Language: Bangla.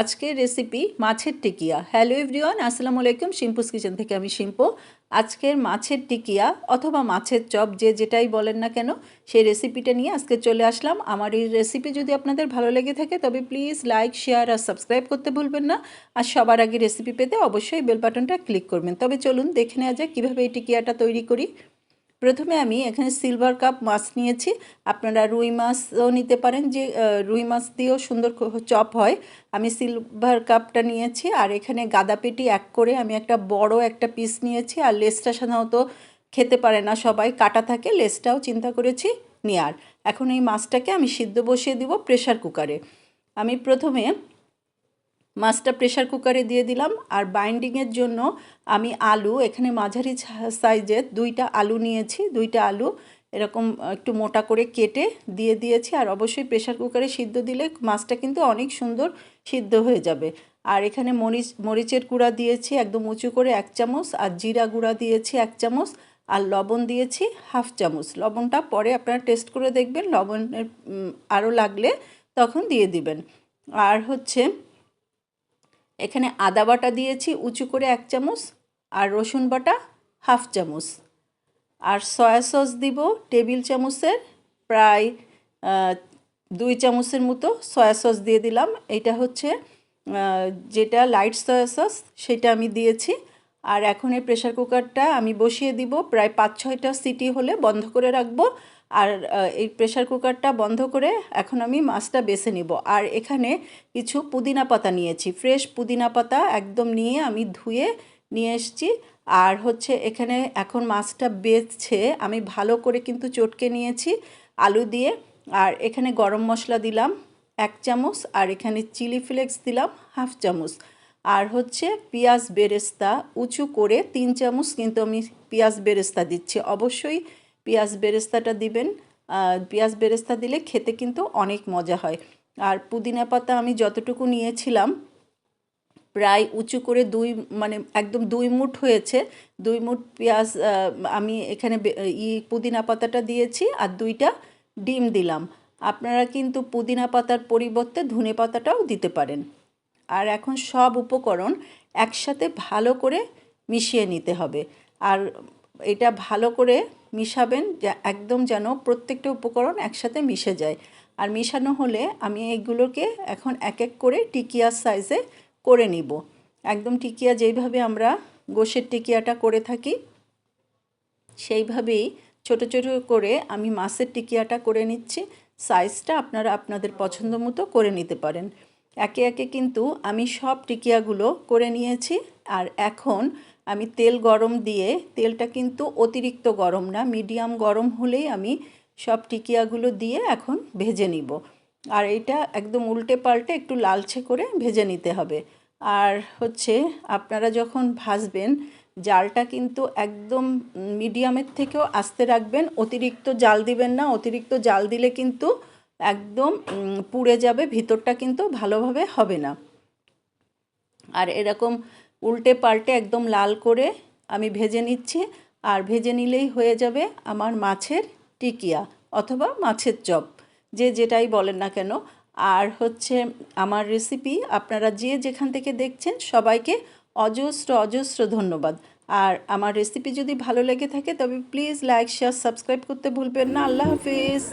আজকের রেসিপি মাছের টিকিয়া। হ্যালো এভরিওয়ান আসসালামু আলাইকুম। শিম্পুস কিচেন থেকে আমি শিম্পু আজকের মাছের টিকিয়া অথবা মাছের চপ, যে যেটাই বলেন না কেন, সেই রেসিপিটা নিয়ে আজকে চলে আসলাম। আমার এই রেসিপি যদি আপনাদের ভালো লেগে থাকে, তবে প্লিজ লাইক শেয়ার আর সাবস্ক্রাইব করতে ভুলবেন না। আর সবার আগে রেসিপি পেতে অবশ্যই বেল বাটনটা ক্লিক করবেন। তবে চলুন দেখে নেওয়া যাক কীভাবে এই টিকিয়াটা তৈরি করি। প্রথমে আমি এখানে সিলভার কাপ মাছ নিয়েছি। আপনারা রুই মাছও নিতে পারেন যে রুই মাছ দিয়েও সুন্দর চপ হয়। আমি সিলভার কাপটা নিয়েছি আর এখানে গাদা পেটি এক করে আমি একটা বড় একটা পিস নিয়েছি আর লেসটা সাধারণত খেতে পারে না সবাই, কাটা থাকে লেসটাও চিন্তা করেছি নেওয়ার এখন এই মাছটাকে আমি সিদ্ধ বসিয়ে দিব প্রেশার কুকারে আমি প্রথমে মাছটা প্রেশার কুকারে দিয়ে দিলাম। আর বাইন্ডিংয়ের জন্য আমি আলু, এখানে মাঝারি সাইজের দুইটা আলু নিয়েছি, দুইটা আলু এরকম একটু মোটা করে কেটে দিয়ে দিয়েছি। আর অবশ্যই প্রেশার কুকারে সিদ্ধ দিলে মাছটা কিন্তু অনেক সুন্দর সিদ্ধ হয়ে যাবে। আর এখানে মরিচ, মরিচের গুঁড়া দিয়েছি, একদম উঁচু করে এক চামচ। আর জিরা গুঁড়া দিয়েছি এক চামচ। আর লবণ দিয়েছি হাফ চামচ। লবণটা পরে আপনারা টেস্ট করে দেখবেন। লবণের আরও লাগলে তখন দিয়ে দিবেন। আর হচ্ছে এখানে আদা বাটা দিয়েছি, উঁচু করে এক চামচ, আর রসুন বাটা হাফ চামচ। আর সয়া সস দিব টেবিল চামচের, প্রায় দুই চামচের মতো সয়া সস দিয়ে দিলাম। এটা হচ্ছে যেটা লাইট সয়া সস সেটা আমি দিয়েছি। আর এখন এই প্রেশার কুকারটা আমি বসিয়ে দিব, প্রায় পাঁচ ছয়টা সিটি হলে বন্ধ করে রাখব। আর এই প্রেশার কুকারটা বন্ধ করে এখন আমি মাছটা বেছে নিব। আর এখানে কিছু পুদিনা পাতা নিয়েছি। ফ্রেশ পুদিনা পাতা একদম নিয়ে আমি ধুয়ে নিয়ে এসেছি। আর হচ্ছে এখানে এখন মাছটা বেছে আমি ভালো করে কিন্তু চটকে নিয়েছি আলু দিয়ে। আর এখানে গরম মশলা দিলাম এক চামচ আর এখানে চিলি ফ্লেক্স দিলাম হাফ চামচ। আর হচ্ছে পেঁয়াজ বেরেস্তা উঁচু করে তিন চামচ কিন্তু আমি পেঁয়াজ বেরেস্তা দিচ্ছি। অবশ্যই পেঁয়াজ বেরেস্তাটা দিবেন পেঁয়াজ বেরেস্তা দিলে খেতে কিন্তু অনেক মজা হয়। আর পুদিনা পাতা আমি যতটুকু নিয়েছিলাম, প্রায় উঁচু করে দুই মানে একদম দুই মুঠ হয়েছে। দুই মুঠ পেঁয়াজ আমি এখানে ই পুদিনা পাতাটা দিয়েছি আর দুইটা ডিম দিলাম। আপনারা কিন্তু পুদিনা পাতার পরিবর্তে ধনে পাতাটাও দিতে পারেন। আর এখন সব উপকরণ একসাথে ভালো করে মিশিয়ে নিতে হবে। আর এটা ভালো করে মিশাবেন, যে একদম যেন প্রত্যেকটা উপকরণ একসাথে মিশে যায়। আর মিশানো হলে আমি এইগুলোকে এখন এক এক করে টিকিয়ার সাইজে করে নিব। একদম টিকিয়া যেইভাবে আমরা গোশের টিকিয়াটা করে থাকি, সেইভাবেই ছোট ছোট করে আমি মাছের টিকিয়াটা করে নিচ্ছি। সাইজটা আপনারা আপনাদের পছন্দ মতো করে নিতে পারেন। একে একে কিন্তু আমি সব টিকিয়াগুলো করে নিয়েছি। আর এখন আমি তেল গরম দিয়ে, তেলটা কিন্তু অতিরিক্ত গরম না, মিডিয়াম গরম হলেই আমি সব টিকিয়াগুলো দিয়ে এখন ভেজে নিব। আর এটা একদম উল্টে পাল্টে একটু লালচে করে ভেজে নিতে হবে। আর হচ্ছে আপনারা যখন ভাজবেন, জালটা কিন্তু একদম মিডিয়ামের থেকেও আস্তে রাখবেন, অতিরিক্ত জাল দিবেন না, অতিরিক্ত জাল দিলে কিন্তু একদম পুড়ে যাবে, ভিতরটা কিন্তু ভালোভাবে হবে না। আর এরকম উল্টে পাল্টে একদম লাল করে আমি ভেজে নিচ্ছি। আর ভেজে নিলেই হয়ে যাবে আমার মাছের টিকিয়া অথবা মাছের চপ। যে যেটাই বলেন না কেন। আর হচ্ছে আমার রেসিপি আপনারা যে যেখান থেকে দেখছেন সবাইকে অজস্র অজস্র ধন্যবাদ। আর আমার রেসিপি যদি ভালো লেগে থাকে তবে প্লিজ লাইক শেয়ার সাবস্ক্রাইব করতে ভুলবেন না। আল্লাহ হাফিজ।